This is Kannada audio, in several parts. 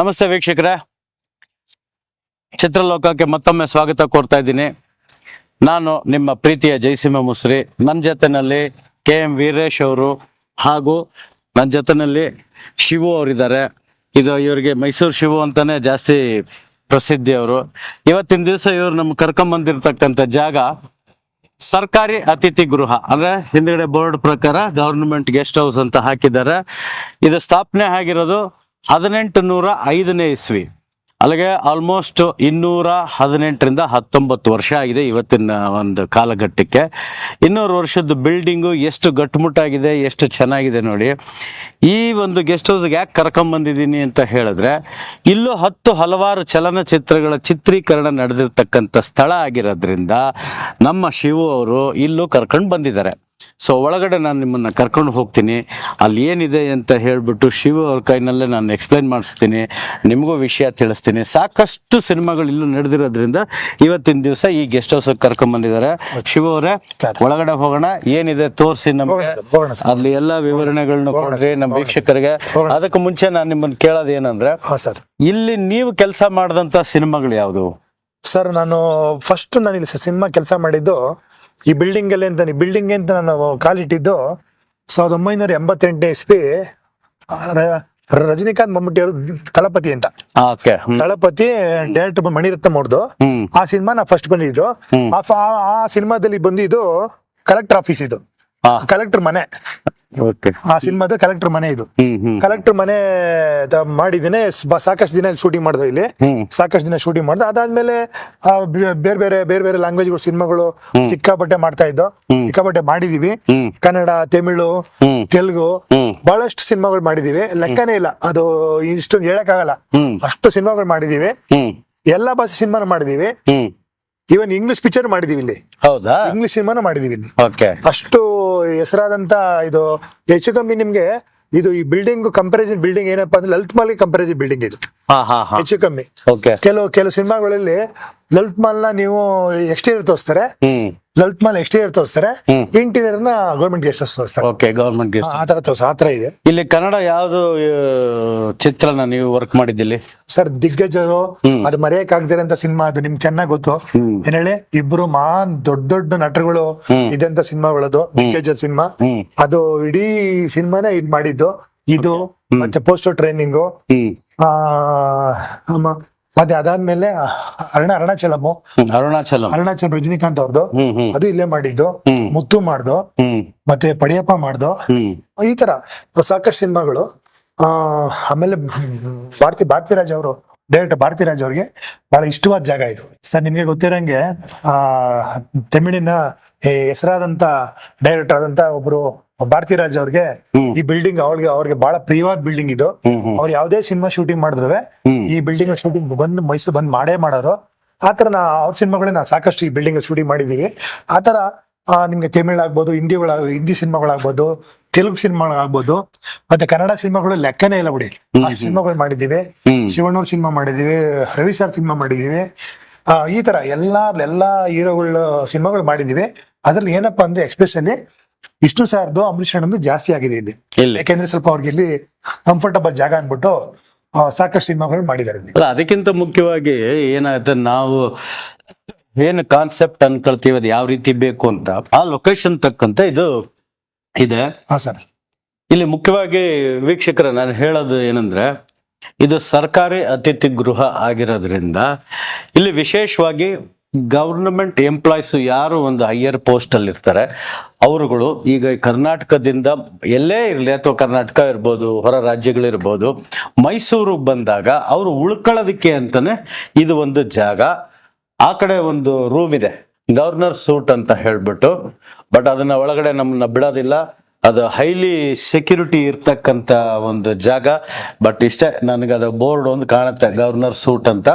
ನಮಸ್ತೆ ವೀಕ್ಷಕರೇ. ಚಿತ್ರಲೋಕಕ್ಕೆ ಮತ್ತೊಮ್ಮೆ ಸ್ವಾಗತ ಕೋರ್ತಾ ಇದ್ದೀನಿ. ನಾನು ನಿಮ್ಮ ಪ್ರೀತಿಯ ಜಯಸಿಂಹ ಮುಸ್ರಿ. ನನ್ನ ಜೊತೆನಲ್ಲಿ ಕೆ ಎಂ ವೀರೇಶ್ ಅವರು ಹಾಗೂ ನನ್ನ ಜೊತೆನಲ್ಲಿ ಶಿವು ಅವರಿದ್ದಾರೆ. ಇದು ಇವರಿಗೆ ಮೈಸೂರು ಶಿವು ಅಂತಾನೆ ಜಾಸ್ತಿ ಪ್ರಸಿದ್ಧಿ ಅವರು. ಇವತ್ತಿನ ದಿವಸ ಇವರು ನಮ್ಗೆ ಕರ್ಕೊಂಬಂದಿರ್ತಕ್ಕಂಥ ಜಾಗ ಸರ್ಕಾರಿ ಅತಿಥಿ ಗೃಹ, ಅಂದ್ರೆ ಹಿಂದ್ಗಡೆ ಬೋರ್ಡ್ ಪ್ರಕಾರ ಗವರ್ನಮೆಂಟ್ ಗೆಸ್ಟ್ ಹೌಸ್ ಅಂತ ಹಾಕಿದ್ದಾರೆ. ಇದು ಸ್ಥಾಪನೆ ಆಗಿರೋದು ಹದಿನೆಂಟು ನೂರ ಐದನೇ ಇಸ್ವಿ. ಅಲ್ಲಿಗೆ ಆಲ್ಮೋಸ್ಟ್ ಇನ್ನೂರ ಹದಿನೆಂಟರಿಂದ ಹತ್ತೊಂಬತ್ತು ವರ್ಷ ಆಗಿದೆ ಇವತ್ತಿನ ಒಂದು ಕಾಲಘಟ್ಟಕ್ಕೆ. ಇನ್ನೂರು ವರ್ಷದ ಬಿಲ್ಡಿಂಗು ಎಷ್ಟು ಗಟ್ಟುಮುಟ್ಟಾಗಿದೆ, ಎಷ್ಟು ಚೆನ್ನಾಗಿದೆ ನೋಡಿ. ಈ ಒಂದು ಗೆಸ್ಟ್ ಹೌಸ್ಗೆ ಯಾಕೆ ಕರ್ಕೊಂಬಂದಿದ್ದೀನಿ ಅಂತ ಹೇಳಿದ್ರೆ, ಇಲ್ಲೂ ಹತ್ತು ಹಲವಾರು ಚಲನಚಿತ್ರಗಳ ಚಿತ್ರೀಕರಣ ನಡೆದಿರ್ತಕ್ಕಂಥ ಸ್ಥಳ ಆಗಿರೋದ್ರಿಂದ ನಮ್ಮ ಶಿವು ಅವರು ಇಲ್ಲೂ ಕರ್ಕೊಂಡು ಬಂದಿದ್ದಾರೆ. ಸೊ ಒಳಗಡೆ ನಾನು ನಿಮ್ಮನ್ನ ಕರ್ಕೊಂಡು ಹೋಗ್ತೀನಿ. ಅಲ್ಲಿ ಏನಿದೆ ಅಂತ ಹೇಳಿಬಿಟ್ಟು ಶಿವ ಅವ್ರ ಕೈನಲ್ಲೇ ನಾನು ಎಕ್ಸ್ಪ್ಲೈನ್ ಮಾಡಿಸ್ತೀನಿ. ನಿಮಗೂ ವಿಷಯ ತಿಳಿಸ್ತೀನಿ. ಸಾಕಷ್ಟು ಸಿನಿಮಾಗಳು ಇಲ್ಲೂ ನಡೆದಿರೋದ್ರಿಂದ ಇವತ್ತಿನ ದಿವಸ ಈ ಗೆಸ್ಟ್ ಹೌಸ್ ಕರ್ಕೊಂಡ್ ಬಂದಿದ್ದಾರೆ. ಶಿವ ಅವರೇ ಒಳಗಡೆ ಹೋಗೋಣ. ಏನಿದೆ ತೋರಿಸಿ ನಮಗೆ. ಅಲ್ಲಿ ಎಲ್ಲ ವಿವರಣೆಗಳನ್ನ ಕೊಡ್ರಿ ನಮ್ಮ ವೀಕ್ಷಕರಿಗೆ. ಅದಕ್ಕೆ ಮುಂಚೆ ನಾನು ನಿಮ್ಮನ್ನು ಕೇಳೋದು ಏನಂದ್ರೆ ಇಲ್ಲಿ ನೀವು ಕೆಲಸ ಮಾಡಿದಂತ ಸಿನಿಮಾಗಳು ಯಾವುದು? ಸರ್ ನಾನು ಫಸ್ಟ್ ನಾನು ಇಲ್ಲಿ ಸಿನಿಮಾ ಕೆಲಸ ಮಾಡಿದ್ದು ಈ ಬಿಲ್ಡಿಂಗ್ ಅಲ್ಲಿ ಅಂತ ಬಿಲ್ಡಿಂಗ್ ಅಂತ ನಾನು ಕಾಲಿಟ್ಟಿದ್ದು ಸಾವಿರದ ಒಂಬೈನೂರ ಎಂಬತ್ತೆಂಟನೇ ಎಸ್ ಪಿ ರಜನಿಕಾಂತ್ ಮಮ್ಮೂಟಿ ಅವರು ತಳಪತಿ ಅಂತ. ತಳಪತಿ ಡೈರೆಕ್ಟ್ ಮಣಿರತ್ನ ಅವ್ರದ್ದು ಆ ಸಿನಿಮಾ ನಾ ಫಸ್ಟ್ ಬಂದಿದ್ದು. ಆ ಸಿನಿಮಾದಲ್ಲಿ ಬಂದಿದ್ದು ಕಲೆಕ್ಟರ್ ಆಫೀಸ್ ಇದು. ಕಲೆಕ್ಟರ್ ಮನೆ. ಆ ಸಿನಿಮಾದ ಕಲೆಕ್ಟರ್ ಮನೆ ಇದು. ಕಲೆಕ್ಟರ್ ಮನೆ ಮಾಡಿದ್ದೇನೆ ಸಾಕಷ್ಟು ದಿನ ಶೂಟಿಂಗ್ ಮಾಡ್ದೆ ಇಲ್ಲಿ. ಸಾಕಷ್ಟು ದಿನ ಶೂಟಿಂಗ್ ಮಾಡ್ದೆ. ಅದಾದ್ಮೇಲೆ ಬೇರೆ ಬೇರೆ ಬೇರೆ ಬೇರೆ ಲ್ಯಾಂಗ್ವೇಜ್ಗಳು ಸಿನಿಮಾಗಳು ಸಿಕ್ಕಾಪಟ್ಟೆ ಮಾಡ್ತಾ ಇದ್ದೋ. ಸಿಕ್ಕಾಪಟ್ಟೆ ಮಾಡಿದೀವಿ. ಕನ್ನಡ ತಮಿಳು ತೆಲುಗು ಬಹಳಷ್ಟು ಸಿನಿಮಾಗಳು ಮಾಡಿದೀವಿ. ಲೆಕ್ಕನೇ ಇಲ್ಲ. ಅದು ಇಷ್ಟೊಂದು ಹೇಳಕ್ಕಾಗಲ್ಲ. ಹ್ಮ್. ಅಷ್ಟು ಸಿನಿಮಾಗಳು ಮಾಡಿದೀವಿ. ಎಲ್ಲಾ ಭಾಷೆ ಸಿನಿಮಾನು ಮಾಡಿದೀವಿ. ಇವನ್ ಇಂಗ್ಲಿಷ್ ಪಿಕ್ಚರ್ ಮಾಡಿದೀವಿ ಇಲ್ಲಿ. ಹೌದಾ? ಇಂಗ್ಲಿಷ್ ಸಿನಿಮಾನು ಮಾಡಿದೀವಿ ಇಲ್ಲಿ. ಓಕೆ ಅಷ್ಟು ಹೆಸರಾದಂತ ಇದು ಹೆಚ್ಚು ಕಮ್ಮಿ ನಿಮ್ಗೆ ಇದು ಈ ಬಿಲ್ಡಿಂಗ್ ಕಂಪಾರಿಸನ್ ಬಿಲ್ಡಿಂಗ್ ಏನಪ್ಪಾ ಅಂದ್ರೆ ಲಲಿತ್ ಮಾಲ್ ಕಂಪಾರಿಸನ್ ಬಿಲ್ಡಿಂಗ್ ಇದು. ಹೆಚ್ಚು ಕಮ್ಮಿ ಕೆಲವು ಕೆಲವು ಸಿನಿಮಾಗಳಲ್ಲಿ ಲಲಿತ್ ಮಾಲ್ನ ನೀವು ಎಕ್ಸ್ಟೀರಿಯರ್ ತೋರಿಸ್ತಾರೆ. ಲಲಿತ್ ಮಾಲ್ ಎಕ್ಸ್ಟೀರಿಯರ್ ತೋರಿಸ್ತಾರೆ. ಇಂಟೀರಿಯರ್ನ ಗೌರ್ಮೆಂಟ್ ಗೆಸ್ಟ್ ಹೌಸ್ ತೋರಿಸ್ತಾರೆ. ಓಕೆ ಗವರ್ಮೆಂಟ್ ಆ- ಆ ತರ ತೋರ್ಸ ಆ ತರ ಇದೆ. ಇಲ್ಲಿ ಕನ್ನಡ ಯಾವ್ದು ಚಿತ್ರನ ನೀವು ವರ್ಕ್ ಮಾಡಿದ್ದಿಲ್ಲಿ? ಸರ್ ದಿಗ್ಗಜರು ಅದು ಮರೆಯಕ್ ಆಗ್ದಿರ ಅಂತ ಸಿನಿಮಾ ಅದು ನಿಮ್ಗೆ ಚೆನ್ನಾಗ್ ಗೊತ್ತು. ಏನ್ ಹೇಳಿ ಇಬ್ರು ಮಾನ್ ದೊಡ್ಡ ದೊಡ್ಡ ನಟರುಗಳು ಇದಂತ ಸಿನಿಮಾಗಳದು ದಿಗ್ಗಜ ಸಿನಿಮಾ. ಅದು ಇಡೀ ಸಿನಿಮಾನೇ ಇದ್ ಮಾಡಿದ್ದು. ಇದು ಮತ್ತೆ ಪೋಸ್ಟರ್ ಟ್ರೈನಿಂಗು ಮತ್ತೆ ಅದಾದ್ಮೇಲೆ ಅರುಣ ಅರುಣಾಚಲಮ್. ಅರುಣಾಚಲ ಅರುಣಾಚಲಂ ರಜನಿಕಾಂತ್ ಅವ್ರದ್ದು ಅದು ಇಲ್ಲೇ ಮಾಡಿದ್ದು. ಮುತ್ತು ಮಾಡ್ದು. ಮತ್ತೆ ಪಡಿಯಪ್ಪ ಮಾಡ್ದು. ಈ ತರ ಸಾಕಷ್ಟು ಸಿನಿಮಾಗಳು. ಆ ಆಮೇಲೆ ಭಾರತಿ ಭಾರತಿರಾಜ್ ಅವರು ಭಾರತಿ ಭಾರತಿರಾಜ್ ಅವ್ರಿಗೆ ಬಹಳ ಇಷ್ಟವಾದ ಜಾಗ ಇದು. ಸರ್ ನಿಮ್ಗೆ ಗೊತ್ತಿರಂಗೆ ಆ ತಮಿಳಿನ ಹೆಸರಾದಂತ ಡೈರೆಕ್ಟರ್ ಆದಂತ ಒಬ್ರು ಭಾರತಿರಾಜ್ ಅವ್ರಿಗೆ ಈ ಬಿಲ್ಡಿಂಗ್ ಅವ್ರಿಗೆ ಅವ್ರಿಗೆ ಬಹಳ ಪ್ರಿಯವಾದ ಬಿಲ್ಡಿಂಗ್ ಇದು. ಅವ್ರು ಯಾವ್ದೇ ಸಿನಿಮಾ ಶೂಟಿಂಗ್ ಮಾಡಿದ್ರು ಈ ಬಿಲ್ಡಿಂಗ್ ಶೂಟಿಂಗ್ ಬಂದು ಮೈಸೂರು ಬಂದ್ ಮಾಡೇ ಮಾಡೋರು. ಆತರ ನಾ ಅವ್ರ ಸಿನಿಮಾಗಳೇ ನಾ ಸಾಕಷ್ಟು ಈ ಬಿಲ್ಡಿಂಗ್ ಶೂಟಿಂಗ್ ಮಾಡಿದೀವಿ ಆತರ ನಿಮ್ಗೆ ತಮಿಳ್ ಆಗ್ಬೋದು ಹಿಂದಿಗಳ ಹಿಂದಿ ಸಿನಿಮಾಗಳಾಗ್ಬೋದು ತೆಲುಗು ಸಿನಿಮಾಗಳಾಗ್ಬೋದು ಮತ್ತೆ ಕನ್ನಡ ಸಿನಿಮಾಗಳು ಲೆಕ್ಕನೇ ಇಲ್ಲ ಬಿಡಿ. ಆ ಸಿನಿಮಾಗಳು ಮಾಡಿದೀವಿ. ಶಿವಣ್ಣವ್ರ ಸಿನಿಮಾ ಮಾಡಿದೀವಿ ರವಿ ಸರ್ ಸಿನಿಮಾ ಮಾಡಿದೀವಿ ಆ, ಈ ತರ ಎಲ್ಲಾ ಎಲ್ಲಾ ಹೀರೋಗಳ ಸಿನಿಮಾಗಳು ಮಾಡಿದೀವಿ ಅದ್ರಲ್ಲಿ ಏನಪ್ಪಾ ಅಂದ್ರೆ ಎಕ್ಸ್ಪೆಷಲಿ ವಿಷ್ಣು ಸಾರ್ದು ಅಂಬರೀಷ್ ಅಣ್ಣಂದು ಜಾಸ್ತಿ ಆಗಿದೆ ಇಲ್ಲಿ. ಯಾಕೆಂದ್ರೆ ಸ್ವಲ್ಪ ಅವ್ರಿಗೆ ಇಲ್ಲಿ ಕಂಫರ್ಟಬಲ್ ಜಾಗ ಅನ್ಬಿಟ್ಟು ಸಾಕಷ್ಟು ಸಿನಿಮಾಗಳು ಮಾಡಿದ್ದಾರೆ ಇಲ್ಲಿ. ಅಲ್ಲ ಅದಕ್ಕಿಂತ ಮುಖ್ಯವಾಗಿ ಏನಾಯ್ತು ನಾವು ಏನು ಕಾನ್ಸೆಪ್ಟ್ ಅನ್ಕೊಳ್ತೀವಿ ಅದು ಯಾವ ರೀತಿ ಬೇಕು ಅಂತ ಆ ಲೊಕೇಶನ್ ತಕ್ಕಂತ ಇದು ಇದೆ. ಹಾ ಸರ್. ಇಲ್ಲಿ ಮುಖ್ಯವಾಗಿ ವೀಕ್ಷಕರ ನಾನು ಹೇಳೋದು ಏನಂದ್ರೆ ಇದು ಸರ್ಕಾರಿ ಅತಿಥಿ ಗೃಹ ಆಗಿರೋದ್ರಿಂದ ಇಲ್ಲಿ ವಿಶೇಷವಾಗಿ ಗವರ್ನಮೆಂಟ್ ಎಂಪ್ಲಾಯ್ಸ್ ಯಾರು ಒಂದು ಹೈಯರ್ ಪೋಸ್ಟ್ ಅಲ್ಲಿ ಇರ್ತಾರೆ, ಅವರುಗಳು ಈಗ ಕರ್ನಾಟಕದಿಂದ ಎಲ್ಲೇ ಇರಲಿ ಅಥವಾ ಕರ್ನಾಟಕ ಇರ್ಬೋದು, ಹೊರ ರಾಜ್ಯಗಳಿರ್ಬೋದು ಮೈಸೂರಿಗೆ ಬಂದಾಗ ಅವರು ಉಳ್ಕೊಳ್ಳೋದಕ್ಕೆ ಅಂತಾನೆ ಇದು ಒಂದು ಜಾಗ. ಆ ಕಡೆ ಒಂದು ರೂಮ್ ಇದೆ, ಗವರ್ನರ್ ಸೂಟ್ ಅಂತ ಹೇಳ್ಬಿಟ್ಟು ಬಟ್ ಅದನ್ನ ಒಳಗಡೆ ನಮ್ಮನ್ನ ಬಿಡೋದಿಲ್ಲ. ಅದು ಹೈಲಿ ಸೆಕ್ಯೂರಿಟಿ ಇರ್ತಕ್ಕಂಥ ಒಂದು ಜಾಗ. ಬಟ್ ಇಷ್ಟೇ, ನನಗೆ ಅದು ಬೋರ್ಡ್ ಒಂದು ಕಾಣುತ್ತೆ ಗವರ್ನರ್ ಸೂಟ್ ಅಂತ.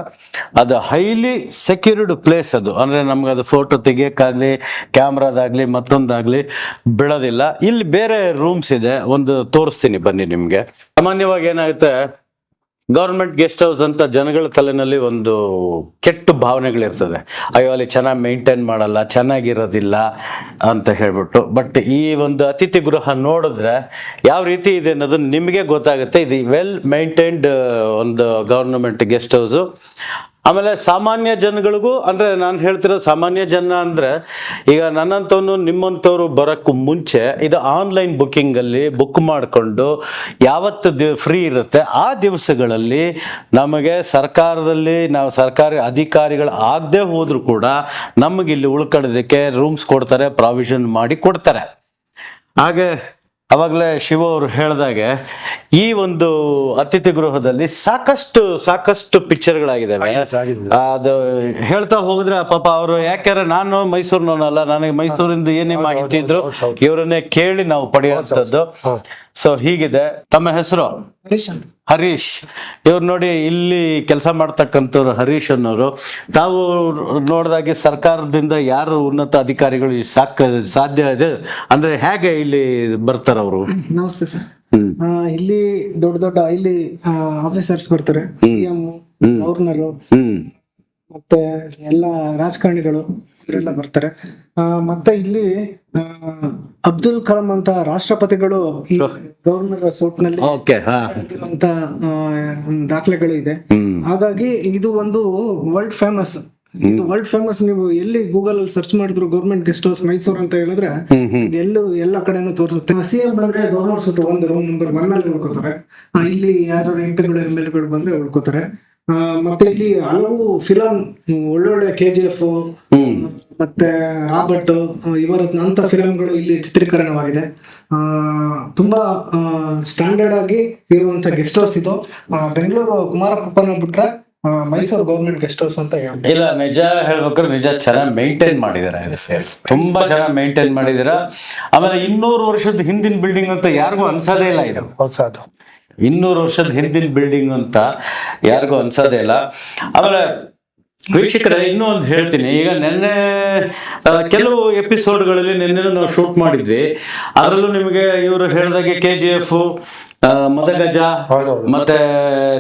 ಅದು ಹೈಲಿ ಸೆಕ್ಯೂರ್ಡ್ ಪ್ಲೇಸ್ ಅದು. ಅಂದ್ರೆ ನಮ್ಗೆ ಅದು ಫೋಟೋ ತೆಗಿಯಕ್ಕಾಗ್ಲಿ ಕ್ಯಾಮ್ರಾದಾಗ್ಲಿ ಮತ್ತೊಂದಾಗ್ಲಿ ಬಿಡೋದಿಲ್ಲ ಇಲ್ಲಿ ಬೇರೆ ರೂಮ್ಸ್ ಇದೆ, ಒಂದು ತೋರಿಸ್ತೀನಿ ಬನ್ನಿ ನಿಮಗೆ. ಸಾಮಾನ್ಯವಾಗಿ ಏನಾಗುತ್ತೆ ಗೌರ್ಮೆಂಟ್ ಗೆಸ್ಟ್ ಹೌಸ್ ಅಂತ ಜನಗಳ ತಲೆನಲ್ಲಿ ಒಂದು ಕೆಟ್ಟ ಭಾವನೆಗಳಿರ್ತದೆ. ಅಯ್ಯೋ, ಅಲ್ಲಿ ಚೆನ್ನಾಗಿ ಮೇಂಟೈನ್ ಮಾಡಲ್ಲ, ಚೆನ್ನಾಗಿರೋದಿಲ್ಲ ಅಂತ ಹೇಳ್ಬಿಟ್ಟು. ಬಟ್ ಈ ಒಂದು ಅತಿಥಿ ಗೃಹ ನೋಡಿದ್ರೆ ಯಾವ ರೀತಿ ಇದೆ ಅನ್ನೋದು ನಿಮಗೆ ಗೊತ್ತಾಗುತ್ತೆ. ಇದು ವೆಲ್ ಮೇಂಟೈನ್ಡ್ ಒಂದು ಗೌರ್ಮೆಂಟ್ ಗೆಸ್ಟ್ ಹೌಸು. ಆಮೇಲೆ ಸಾಮಾನ್ಯ ಜನಗಳಿಗೂ, ಅಂದರೆ ನಾನು ಹೇಳ್ತಿರೋ ಸಾಮಾನ್ಯ ಜನ ಅಂದರೆ, ಈಗ ನನ್ನಂಥವ್ರು ನಿಮ್ಮಂಥವ್ರು ಬರೋಕ್ಕೂ ಮುಂಚೆ ಇದು ಆನ್ಲೈನ್ ಬುಕ್ಕಿಂಗಲ್ಲಿ ಬುಕ್ ಮಾಡಿಕೊಂಡು ಯಾವತ್ತು ದಿ, ಫ್ರೀ ಇರುತ್ತೆ, ಆ ದಿವಸಗಳಲ್ಲಿ ನಮಗೆ ಸರ್ಕಾರದಲ್ಲಿ ನಾವು ಸರ್ಕಾರಿ ಅಧಿಕಾರಿಗಳು ಆಗದೆ ಹೋದರೂ ಕೂಡ ನಮಗಿಲ್ಲಿ ಉಳ್ಕೊಳ್ಳೋದಕ್ಕೆ ರೂಮ್ಸ್ ಕೊಡ್ತಾರೆ, ಪ್ರಾವಿಷನ್ ಮಾಡಿ ಕೊಡ್ತಾರೆ. ಹಾಗೆ ಅವಾಗಲೇ ಶಿವ ಅವರು ಹೇಳಿದಾಗೆ ಈ ಒಂದು ಅತಿಥಿ ಗೃಹದಲ್ಲಿ ಸಾಕಷ್ಟು ಸಾಕಷ್ಟು ಪಿಕ್ಚರ್ಗಳಾಗಿದ್ದಾವೆ. ಅದು ಹೇಳ್ತಾ ಹೋಗಿದ್ರೆ ಪಾಪ ಅವರು ಯಾಕೆಂದ್ರೆ ನಾನು ಮೈಸೂರಿನವನಲ್ಲ ನನಗೆ ಮೈಸೂರಿಂದ ಏನೇ ಮಾಹಿತಿ ಇದ್ರು. ಇವರನ್ನೇ ಕೇಳಿ ನಾವು ಪಡೆಯುವಂಥದ್ದು. ಸೊ ಹೀಗಿದೆ. ತಮ್ಮ ಹೆಸರು? ಹರೀಶ್ ಇವ್ರು ನೋಡಿ ಇಲ್ಲಿ ಕೆಲಸ ಮಾಡ್ತಕ್ಕಂಥವ್ರು ಹರೀಶ್ ಅನ್ನೋರು. ತಾವು ನೋಡಿದಾಗೆ ಸರ್ಕಾರದಿಂದ ಯಾರು ಉನ್ನತ ಅಧಿಕಾರಿಗಳು ಸಾಕ ಸಾಧ್ಯ ಇದೆ? ಅಂದ್ರೆ ಹೇಗೆ ಇಲ್ಲಿ ಬರ್ತಾರ ಅವರು? ನಮಸ್ತೆ ಸರ್. ಇಲ್ಲಿ ದೊಡ್ಡ ದೊಡ್ಡ ಇಲ್ಲಿ ಆಫೀಸರ್ಸ್ ಬರ್ತಾರೆ. CM governor. ಮತ್ತೆ ಎಲ್ಲ ರಾಜಕಾರಣಿಗಳು. ಇವರೆಲ್ಲ ಬರ್ತಾರೆ. ಮತ್ತೆ ಇಲ್ಲಿ ಅಬ್ದುಲ್ ಕಲಾಂ ಅಂತ ರಾಷ್ಟ್ರಪತಿಗಳು ಈ ಗವರ್ನರ್ ಸೋಟ್ನಲ್ಲಿ ಅಂತ ದಾಖಲೆಗಳು ಇದೆ. ಹಾಗಾಗಿ ಇದು ಒಂದು ವರ್ಲ್ಡ್ ಫೇಮಸ್ ಇದು ವರ್ಲ್ಡ್ ಫೇಮಸ್ ನೀವು ಎಲ್ಲಿ ಗೂಗಲ್ ಅಲ್ಲಿ ಸರ್ಚ್ ಮಾಡಿದ್ರು ಗೌರ್ಮೆಂಟ್ ಗೆಸ್ಟ್ ಹೌಸ್ ಮೈಸೂರು ಅಂತ ಹೇಳಿದ್ರೆ ಎಲ್ಲೂ ಎಲ್ಲ ಕಡೆನೂ ತೋರಿಸುತ್ತೆ. ಸಿ ಎಂ ಬಂದ್ರೆ ಗವರ್ನರ್ ಸುತ್ತ ಒಂದು ರೂಮ್ ನಂಬರ್ ಒನ್ ಅಲ್ಲಿ ಉಳ್ಕೋತಾರೆ. ಇಲ್ಲಿ ಯಾರು ಎಂಪಿಗಳು ಎಂ ಎಲ್ಗಳು ಬಂದ್ರೆ ಉಳ್ಕೋತಾರೆ. ಮತ್ತೆ ಇಲ್ಲಿ ಹಲವು ಫಿಲಂ ಒಳ್ಳೊಳ್ಳೆ ಕೆ ಜಿ ಎಫ್ ಮತ್ತೆ ರಾಬರ್ಟ್ ಇವರ ನಂತ ಫಿಲಂಗಳು ಇಲ್ಲಿ ಚಿತ್ರೀಕರಣವಾಗಿದೆ. ಆ, ತುಂಬಾ ಸ್ಟ್ಯಾಂಡರ್ಡ್ ಆಗಿ ಇರುವಂತ ಗೆಸ್ಟ್ ಹೌಸ್ ಇದು. ಬೆಂಗಳೂರು ಬೆಂಗಳೂರು ಕುಮಾರಕೃಪನ ಬಿಟ್ರೆ ಮೈಸೂರು ಗೌರ್ಮೆಂಟ್ ಗೆಸ್ಟ್ ಹೌಸ್ ಅಂತ ಹೇಳಿ ಇಲ್ಲ ನಿಜ ಹೇಳ್ಬೇಕಾದ್ರೆ ನಿಜ ಚೆನ್ನಾಗಿ ಮೇಂಟೈನ್ ಮಾಡಿದಾರೆ ತುಂಬಾ ಚೆನ್ನಾಗಿ ಮೇಂಟೈನ್ ಮಾಡಿದಾರ ಆಮೇಲೆ ಇನ್ನೂರು ವರ್ಷದ ಹಿಂದಿನ ಬಿಲ್ಡಿಂಗ್ ಅಂತ ಯಾರಿಗೂ ಅನ್ಸೋದೇ ಇಲ್ಲ ಇದು. ಹೊಸದು ಇನ್ನೂರು ವರ್ಷದ ಹಿಂದಿನ ಬಿಲ್ಡಿಂಗ್ ಅಂತ ಯಾರಿಗೂ ಅನ್ಸೋದೇ ಇಲ್ಲ. ಆಮೇಲೆ ವೀಕ್ಷಕರೇ ಇನ್ನೂ ಒಂದು ಹೇಳ್ತೀನಿ. ಈಗ ನಿನ್ನೆ ಕೆಲವು ಎಪಿಸೋಡ್ಗಳಲ್ಲಿ ನಿನ್ನೆ ನಾವು ಶೂಟ್ ಮಾಡಿದ್ವಿ. ಅದರಲ್ಲೂ ನಿಮಗೆ ಇವರು ಹೇಳಿದಾಗೆ ಕೆ ಜಿ ಎಫ್ ಮದಗಜ ಮತ್ತೆ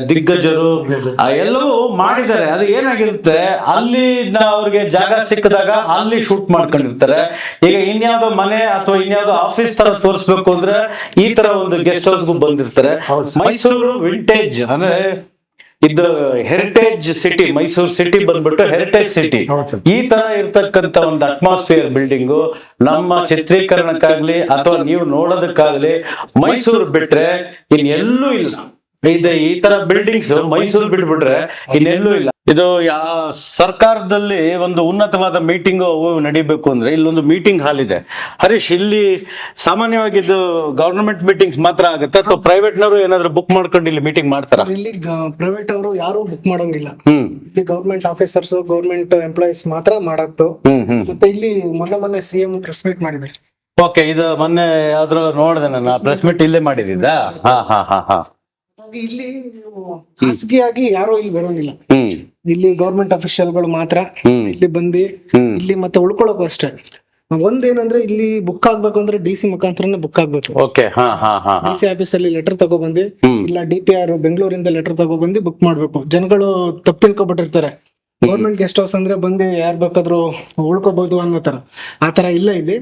ದಿಗ್ಗಜರು ಆ, ಎಲ್ಲವೂ ಮಾಡಿದ್ದಾರೆ. ಅದು ಏನಾಗಿರುತ್ತೆ? ಅಲ್ಲಿ ಅವ್ರಿಗೆ ಜಾಗ ಸಿಕ್ಕಿದಾಗ ಅಲ್ಲಿ ಶೂಟ್ ಮಾಡ್ಕೊಂಡಿರ್ತಾರೆ. ಈಗ ಇನ್ಯಾವುದೋ ಮನೆ ಅಥವಾ ಇನ್ಯಾವುದೋ ಆಫೀಸ್ ತರ ತೋರಿಸ್ಬೇಕು ಅಂದ್ರೆ ಈ ತರ ಒಂದು ಗೆಸ್ಟ್ ಹೌಸ್ಗೂ ಬಂದಿರ್ತಾರೆ. ಮೈಸೂರು ವಿಂಟೇಜ್ ಅಂದ್ರೆ ಇದು ಹೆರಿಟೇಜ್ ಸಿಟಿ ಮೈಸೂರು ಸಿಟಿ ಬಂದ್ಬಿಟ್ಟು ಹೆರಿಟೇಜ್ ಸಿಟಿ ಈ ತರ ಇರ್ತಕ್ಕಂತ ಒಂದು ಅಟ್ಮಾಸ್ಫಿಯರ್ ಬಿಲ್ಡಿಂಗ್ ನಮ್ಮ ಚಿತ್ರೀಕರಣಕ್ಕಾಗ್ಲಿ ಅಥವಾ ನೀವು ನೋಡೋದಕ್ಕಾಗ್ಲಿ ಮೈಸೂರು ಬಿಟ್ರೆ ಇನ್ನೆಲ್ಲೂ ಇಲ್ಲ. ಇದೆ ಈ ತರ ಬಿಲ್ಡಿಂಗ್ಸ್ ಮೈಸೂರು ಬಿಟ್ಬಿಟ್ರೆ ಇನ್ನೆಲ್ಲೂ ಇಲ್ಲ. ಇದು ಯಾ ಸರ್ಕಾರದಲ್ಲಿ ಒಂದು ಉನ್ನತವಾದ ಮೀಟಿಂಗ್ ನಡಿಬೇಕು ಅಂದ್ರೆ ಇಲ್ಲೊಂದು ಮೀಟಿಂಗ್ ಹಾಲ್ ಇದೆ. ಹರೀಶ್ ಇಲ್ಲಿ ಸಾಮಾನ್ಯವಾಗಿ ಇದು ಗವರ್ನಮೆಂಟ್ ಮೀಟಿಂಗ್ಸ್ ಮಾತ್ರ ಆಗುತ್ತೆ ಅಥವಾ ಪ್ರೈವೇಟ್ನವರು ಏನಾದ್ರು ಬುಕ್ ಮಾಡ್ಕೊಂಡು ಇಲ್ಲಿ ಮೀಟಿಂಗ್ ಮಾಡ್ತಾರ? ಇಲ್ಲಿ ಪ್ರೈವೇಟ್ ಅವರು ಯಾರು ಬುಕ್ ಮಾಡೋಂಗಿಲ್ಲ. ಇಲ್ಲಿ ಗವರ್ಮೆಂಟ್ ಆಫೀಸರ್ಸ್ ಗವರ್ಮೆಂಟ್ ಎಂಪ್ಲಾಯೀಸ್ ಮಾತ್ರ ಮಾಡತ್ತು ಮತ್ತೆ ಇಲ್ಲಿ ಮೊನ್ನೆ ಮೊನ್ನೆ ಸಿಎಂ ಪ್ರೆಸ್ ಮೀಟ್ ಮಾಡಿದ್ದಾರೆ ಓಕೆ ಇದು ಮೊನ್ನೆ ಯಾವ್ದ್ರ ನೋಡಿದೆ ನಾನು ಪ್ರೆಸ್ ಮೀಟ್ ಇಲ್ಲೇ ಮಾಡಿದ್ದ ಹಾ ಹಾ ಹಾ ಹಾ. ಇಲ್ಲಿ ಖಾಸಗಿಯಾಗಿ ಯಾರು ಇಲ್ಲಿ ಬರೋಂಗಿಲ್ಲ. ಹ್ಮ್. ಇಲ್ಲಿ ಗೌರ್ಮೆಂಟ್ ಅಫಿಷಿಯಲ್ಗಳು ಮಾತ್ರ ಇಲ್ಲಿ ಬಂದು ಇಲ್ಲಿ ಮತ್ತೆ ಉಳ್ಕೊಳ್ಳೋಕು ಅಷ್ಟೇ. ಒಂದೇನಂದ್ರೆ ಇಲ್ಲಿ ಬುಕ್ ಆಗ್ಬೇಕು ಅಂದ್ರೆ ಡಿ ಸಿ ಮುಖಾಂತರನೇ ಬುಕ್ ಆಗ್ಬೇಕು. ಡಿ ಸಿ ಆಫೀಸ್ ಅಲ್ಲಿ ಲೆಟರ್ ತಗೊಬಂದು ಇಲ್ಲ ಡಿ ಪಿ ಆರ್ ಬೆಂಗಳೂರಿಂದ ಲೆಟರ್ ತಗೊಬಂದು ಬುಕ್ ಮಾಡ್ಬೇಕು. ಜನಗಳು ತಪ್ಪು ತಿಳ್ಕೊಬಿಟ್ಟಿರ್ತಾರೆ. ಗೌರ್ಮೆಂಟ್ ಗೆಸ್ಟ್ ಹೌಸ್ ಅಂದ್ರೆ ಬಂದು ಯಾರ್ ಬೇಕಾದ್ರೂ ಉಳ್ಕೋಬಹುದು ಅನ್ನೋ ತರ. ಆತರ ಇಲ್ಲ ಇಲ್ಲಿ.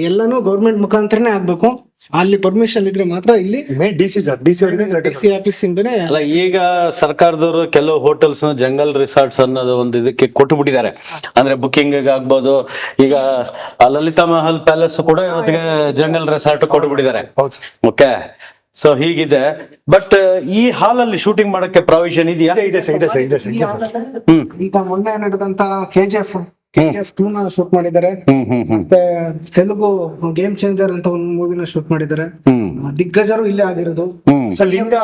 ಎಲ್ಲಾನು ಗೌರ್ಮೆಂಟ್ ಮುಖಾಂತರನೇ ಆಗ್ಬೇಕು. ಅಲ್ಲಿ ಪರ್ಮಿಷನ್ ಇದ್ರೆ ಮಾತ್ರ ಇಲ್ಲಿ main D C sir D C ಅವರಿಗೆ ಡಿ ಸಿ ಆಫೀಸ್ ಇಂದನೇ ಅಲ್ಲ ಈಗ ಸರ್ಕಾರದವರು ಕೆಲವು ಹೋಟೆಲ್ಸ್ ಜಂಗಲ್ ರಿಸಾರ್ಟ್ಸ್ ಅನ್ನೋದು ಒಂದು ಇದಕ್ಕೆ ಕೊಟ್ಟು ಬಿಟ್ಟಿದ್ದಾರೆ ಅಂದ್ರೆ ಬುಕಿಂಗ್ ಆಗ್ಬೋದು. ಈಗ ಲಲಿತಾ ಮಹಲ್ ಪ್ಯಾಲೇಸ್ ಕೂಡ ಇವತ್ತಿಗೆ ಜಂಗಲ್ ರೆಸಾರ್ಟ್ ಕೊಟ್ಟು ಬಿಟ್ಟಿದ್ದಾರೆ ಹೌದು ಸರ್ ಓಕೆ ಸೊ ಹೀಗಿದೆ. ಬಟ್ ಈ ಹಾಲ್ ಅಲ್ಲಿ ಶೂಟಿಂಗ್ ಮಾಡಕ್ಕೆ ಪ್ರಾವಿಷನ್ ಇದೆಯಾ? ಇದೆ ಇದೆ ಇದೆ ಈಗ ಮೊನ್ನೆ ನಡೆದಂತ ಕೆ ಜಿ ಟೂ ಟೂನ ಶೂಟ್ ಮಾಡಿದ್ದಾರೆ. ಮತ್ತೆ ತೆಲುಗು ಗೇಮ್ ಚೇಂಜರ್ ಅಂತ ಒಂದು ಮೂವಿನ ಶೂಟ್ ಮಾಡಿದ್ದಾರೆ. ದಿಗ್ಗಜರು ಇಲ್ಲೇ ಆಗಿರೋದು. ಸರ್ ಲಿಂಗ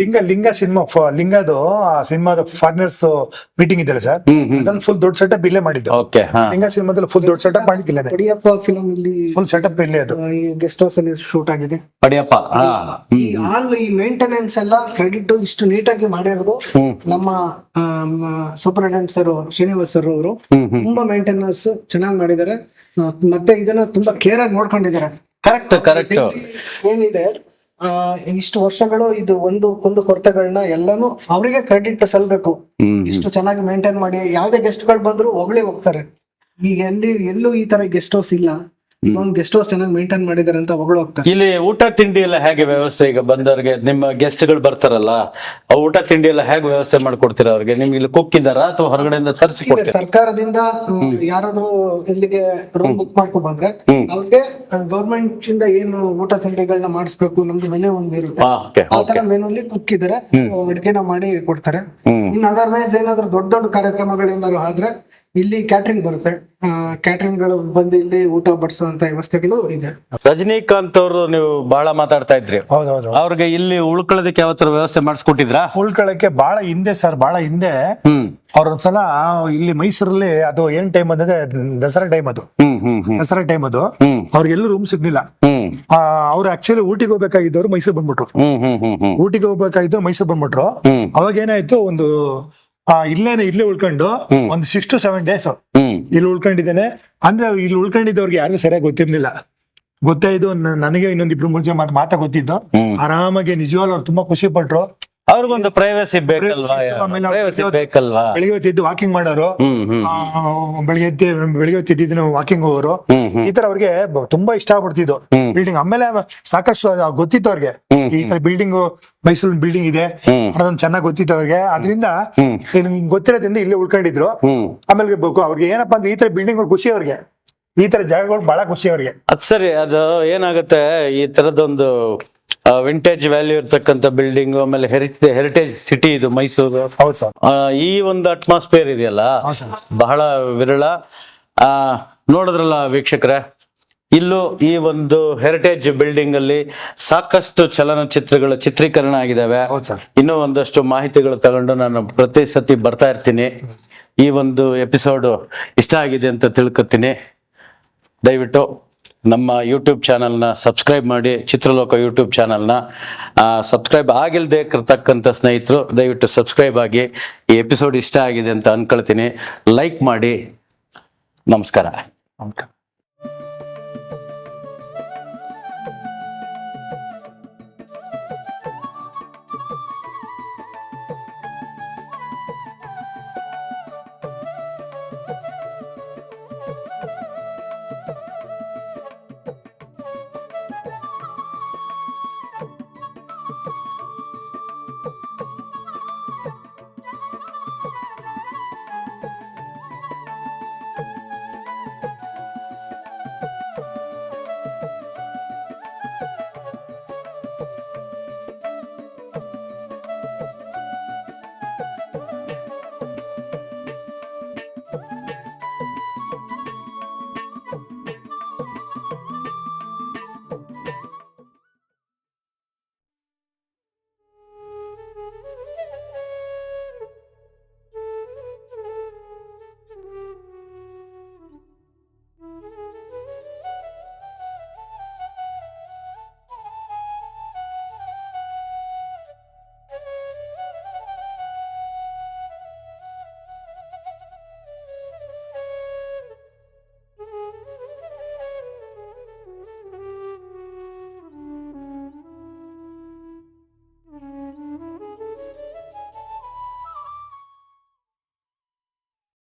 ಲಿಂಗ ಲಿಂಗ ಸಿನಿಮಾ ಲಿಂಗದು ಆ ಸಿನಿಮಾದ ಫಾರಿನರ್ಸ್ ಮೀಟಿಂಗ್ ಇದೆಯಲ್ಲ ಸರ್? ಅದನ್ನ ಫುಲ್ ದೊಡ್ಡ ಸೆಟಪ್ ಇಲ್ಲೇ ಮಾಡಿದ್ದು. ಓಕೆ ಲಿಂಗ ಸಿನಿಮಾದಲ್ಲಿ ಫುಲ್ ದೊಡ್ಡ ಸೆಟಪ್ ಮಾಡಿದ್ದಿಲ್ಲ ಪಡಿಯಪ್ಪ ಫಿಲಂ ಅಲ್ಲಿ ಫುಲ್ ಸೆಟಪ್ ಇಲ್ಲೇ ಅದು. ಈ ಗೆಸ್ಟ್ ಹೌಸ್ ಅಲ್ಲಿ ಶೂಟ್ ಆಗಿದೆ. ಪಡಿಯಪ್ಪ ಹಾ. ಈ ಹಾಲ್ ಈ ಮೇಂಟೆನೆನ್ಸ್ ಎಲ್ಲ ಕ್ರೆಡಿಟ್ ಇಷ್ಟು ನೀಟಾಗಿ ಮಾಡಿರೋದು ನಮ್ಮ ಸೂಪರಿಂಟೆಂಡೆಂಟ್ ಸರ್ ಶ್ರೀನಿವಾಸ್ ಸರ್ ಅವರು. ತುಂಬಾ ಮೇಂಟೆನೆನ್ಸ್ ಚೆನ್ನಾಗಿ ಮಾಡಿದ್ದಾರೆ. ಮತ್ತೆ ಇದನ್ನ ತುಂಬಾ ಕೇರ್ ಆಗಿ ನೋಡ್ಕೊಂಡಿದ್ದಾರೆ. ಕರೆಕ್ಟ್ ಕರೆಕ್ಟ್ ಏನಿದೆ? ಆ, ಇಷ್ಟು ವರ್ಷಗಳು ಇದು ಒಂದು ಕುಂದು ಕೊರತೆಗಳನ್ನ ಎಲ್ಲಾನು ಅವರಿಗೆ ಕ್ರೆಡಿಟ್ ಸಲ್ಬೇಕು. ಇಷ್ಟು ಚೆನ್ನಾಗಿ ಮೇಂಟೈನ್ ಮಾಡಿ ಯಾವ್ದೇ ಗೆಸ್ಟ್ಗಳು ಬಂದ್ರು ಹೊಗಳೇ ಹೋಗ್ತಾರೆ. ಈಗ ಎಲ್ಲಿ ಎಲ್ಲೂ ಈ ತರ ಗೆಸ್ಟ್ ಹೌಸ್ ಇಲ್ಲ. ಒಂದು ಗೆಸ್ಟ್ ಹೌಸ್ ಚೆನ್ನಾಗಿ ಮೇಂಟೈನ್ ಮಾಡಿದಾರೆ ಅಂತ ಹೊಗಳು ಹೋಗ್ತಾರೆ. ಇಲ್ಲಿ ಊಟ ತಿಂಡಿ ಎಲ್ಲ ಹೇಗೆ ವ್ಯವಸ್ಥೆ ಈಗ ಬಂದವ್ರಿಗೆ ನಿಮ್ಮ ಗೆಸ್ಟ್ಗಳು ಬರ್ತಾರಲ್ಲ ಆ ಊಟ ತಿಂಡಿ ಎಲ್ಲ ಹೇಗೆ ವ್ಯವಸ್ಥೆ ಮಾಡ್ಕೊಡ್ತೀರಾ ಅವ್ರಿಗೆ? ನಿಮ್ಗೆ ಇಲ್ಲಿ ಕುಕ್ ಇದ್ದಾರಾ ಅಥವಾ ಹೊರಗಡೆಯಿಂದ ತರಿಸಿ ಕೊಡ್ತೀರಾ? ಸರ್ಕಾರದಿಂದ ಯಾರಾದ್ರೂ ಇಲ್ಲಿಗೆ ರೂಮ್ ಬುಕ್ ಮಾಡ್ಕೊ ಬಂದ್ರೆ. ಅವ್ರಿಗೆ ಗೌರ್ಮೆಂಟ್ ಇಂದ ಏನು ಊಟ ತಿಂಡಿಗಳನ್ನ ಮಾಡಿಸ್ಬೇಕು ನಮ್ದು ಮೆನು ಒಂದು ಇರುತ್ತೆ ಹಾ ಓಕೆ ಆ ತರ ಮೆನುಲಿ ಕುಕ್ ಇದಾರೆ ಅಡಿಗೆನ ಮಾಡಿ ಕೊಡ್ತಾರೆ. ಹ್ಮ್. ಇನ್ ಅದರ್ವೈಸ್ ಏನಾದ್ರು ದೊಡ್ಡ ದೊಡ್ಡ ಕಾರ್ಯಕ್ರಮಗಳೇನಾದ್ರು ಆದ್ರೆ ಇಲ್ಲಿ ಕ್ಯಾಟ್ರಿಂಗ್ ಬರುತ್ತೆ. ಕ್ಯಾಟ್ರಿಂಗ್ಗಳು ಬಂದು ಇಲ್ಲಿ ಊಟ ಬಡಿಸುವಂತ ವ್ಯವಸ್ಥೆಗಳು ಇದೆ. ರಜನಿಕಾಂತ್ ಅವರು ನೀವು ಬಹಳ ಮಾತಾಡ್ತಾ ಇದ್ರಿ. ಹೌದೌದು. ಅವ್ರಿಗೆ ಇಲ್ಲಿ ಉಳ್ಕೊಳ್ಳೋದಕ್ಕೆ ಯಾವತ್ತರ ವ್ಯವಸ್ಥೆ ಮಾಡಿಸ್ಕೊಟ್ಟಿದ್ರಾ? ಉಳ್ಕೊಳ್ಳಕ್ಕೆ ಬಹಳ ಹಿಂದೆ ಸರ್ ಬಹಳ ಹಿಂದೆ. ಹ್ಮ್ ಅವ್ರ ಒಂದ್ಸಲ ಇಲ್ಲಿ ಮೈಸೂರಲ್ಲಿ ಅದು ಏನ್ ಟೈಮ್ ಅಂದ್ರೆ ದಸರಾ ಟೈಮ್ ಅದು. ದಸರಾ ಟೈಮ್ ಅದು. ಅವ್ರಿಗೆ ಎಲ್ಲೂ ರೂಮ್ ಸಿಗ್ಲಿಲ್ಲ. ಅವ್ರು ಆಕ್ಚುಲಿ ಊಟಿಗೆ ಹೋಗ್ಬೇಕಾಗಿದ್ದವ್ರು ಮೈಸೂರ್ ಬಂದ್ಬಿಟ್ರು. ಊಟಿಗೆ ಹೋಗ್ಬೇಕಾಗಿದ್ದು ಮೈಸೂರ್ ಬಂದ್ಬಿಟ್ರು. ಅವಾಗ ಏನಾಯ್ತು ಒಂದು ಆ, ಇಲ್ಲೇನೆ ಇಲ್ಲೇ ಉಳ್ಕೊಂಡು ಒಂದು ಸಿಕ್ಸ್ ಟು ಸೆವೆನ್ ಡೇಸ್ ಇಲ್ಲಿ ಉಳ್ಕೊಂಡಿದ್ದೇನೆ. ಅಂದ್ರೆ ಇಲ್ಲಿ ಉಳ್ಕೊಂಡಿದ್ದವ್ರಿಗೆ ಯಾರಿಗೂ ಸರಿಯಾಗಿ ಗೊತ್ತಿರ್ಲಿಲ್ಲ. ಗೊತ್ತಾಯ್ತು ನನಗೆ ಇನ್ನೊಂದಿಬ್ರು ಮುಂಚೆ ಮಾತು ಮಾತಾ ಗೊತ್ತಿದ್ದು. ಆರಾಮಾಗಿ ನಿಜವಾಗ್ಲೂ ಅವ್ರು ತುಂಬಾ ಖುಷಿ ಪಟ್ರು. ಅವ್ರಿಗೊಂದು ಪ್ರೈವಸಿ ಬೇಕಲ್ವಾ ಆಮೇಲೆ ಪ್ರೈವಸಿ ಬೆಳಿಗ್ಗೆ ಬೇಕಲ್ವಾ? ಬೆಳಿಗ್ಗೆ ಹೊತ್ತಿದ್ದು ವಾಕಿಂಗ್ ಮಾಡೋರು ಹ್ಮ್ ಹ್ಮ್. ಆ, ಬೆಳಿಗ್ಗೆ ಎದ್ದು ಬೆಳಿಗ್ಗೆ ಹೊತ್ತಿದ್ದು ವಾಕಿಂಗ್ ಹೋಗೋರು ಈ ತರ ಅವ್ರಿಗೆ ಬ- ತುಂಬಾ ಇಷ್ಟ ಆಗ್ಬಿಡ್ತಿದ್ದು ಬಿಲ್ಡಿಂಗ್ ಆಮೇಲೆ ಸಾಕಷ್ಟು ಅದು ಗೊತ್ತಿತ್ತು ಅವ್ರಿಗೆ. ಈ ತರ ಬಿಲ್ಡಿಂಗ್ ಮೈಸೂರು ಬಿಲ್ಡಿಂಗ್ ಇದೆ ಅನ್ನೋದೊಂದು ಅದೊಂದು ಚೆನ್ನಾಗಿ ಗೊತ್ತಿತ್ತು ಅವ್ರಿಗೆ. ಅದರಿಂದ. ಗೊತ್ತಿರೋದ್ರಿಂದ ಇಲ್ಲಿ ಉಳ್ಕೊಂಡಿದ್ರು. ಹ್ಮ್. ಆಮೇಲೆ ಬ- ಅವ್ರಿಗೆ ಏನಪ್ಪಾ ಅಂದ್ರೆ ಈ ತರ ಬಿಲ್ಡಿಂಗ್ ಖುಷಿ ಅವ್ರಿಗೆ. ಈ ತರ ಜಾಗಗಳು ಬಹಳ ಖುಷಿ ಅವ್ರಿಗೆ. ಅದ್ ಸರಿ ಅದು ಏನಾಗುತ್ತೆ ಈ ತರದೊಂದು ವಿಂಟೇಜ್ ವ್ಯಾಲ್ಯೂ ಇರ್ತಕ್ಕಂಥ ಬಿಲ್ಡಿಂಗ್ ಆಮೇಲೆ ಹೆರಿಟೇಜ್ ಹೆರಿಟೇಜ್ ಸಿಟಿ ಇದು ಮೈಸೂರು. ಹೌದು ಸರ್. ಆ, ಈ ಒಂದು ಅಟ್ಮಾಸ್ಫಿಯರ್ ಇದೆಯಲ್ಲ ಬಹಳ ವಿರಳ. ಆ ನೋಡಿದ್ರಲ್ಲ ವೀಕ್ಷಕರ ಇಲ್ಲೂ ಈ ಒಂದು ಹೆರಿಟೇಜ್ ಬಿಲ್ಡಿಂಗ್ ಅಲ್ಲಿ ಸಾಕಷ್ಟು ಚಲನಚಿತ್ರಗಳ ಚಿತ್ರೀಕರಣ ಆಗಿದಾವೆ ಹೌದು ಸರ್. ಇನ್ನೂ ಒಂದಷ್ಟು ಮಾಹಿತಿಗಳು ತಗೊಂಡು ನಾನು ಪ್ರತಿ ಸತಿ ಬರ್ತಾ ಇರ್ತೀನಿ. ಈ ಒಂದು ಎಪಿಸೋಡ್ ಇಷ್ಟ ಆಗಿದೆ ಅಂತ ತಿಳ್ಕೊತೀನಿ. ದಯವಿಟ್ಟು ನಮ್ಮ ಯೂಟ್ಯೂಬ್ ಚಾನಲ್ನ ಸಬ್ಸ್ಕ್ರೈಬ್ ಮಾಡಿ, ಚಿತ್ರಲೋಕ ಯೂಟ್ಯೂಬ್ ಚಾನಲ್ನ ಸಬ್ಸ್ಕ್ರೈಬ್ ಆಗಿಲ್ಲದೆ ಕರ್ತಕ್ಕಂಥ ಸ್ನೇಹಿತರು, ದಯವಿಟ್ಟು ಸಬ್ಸ್ಕ್ರೈಬ್ ಆಗಿ, ಈ ಎಪಿಸೋಡ್ ಇಷ್ಟ ಆಗಿದೆ ಅಂತ ಅಂದ್ಕೊಳ್ತೀನಿ ಲೈಕ್ ಮಾಡಿ. ನಮಸ್ಕಾರ. ನಮಸ್ಕಾರ.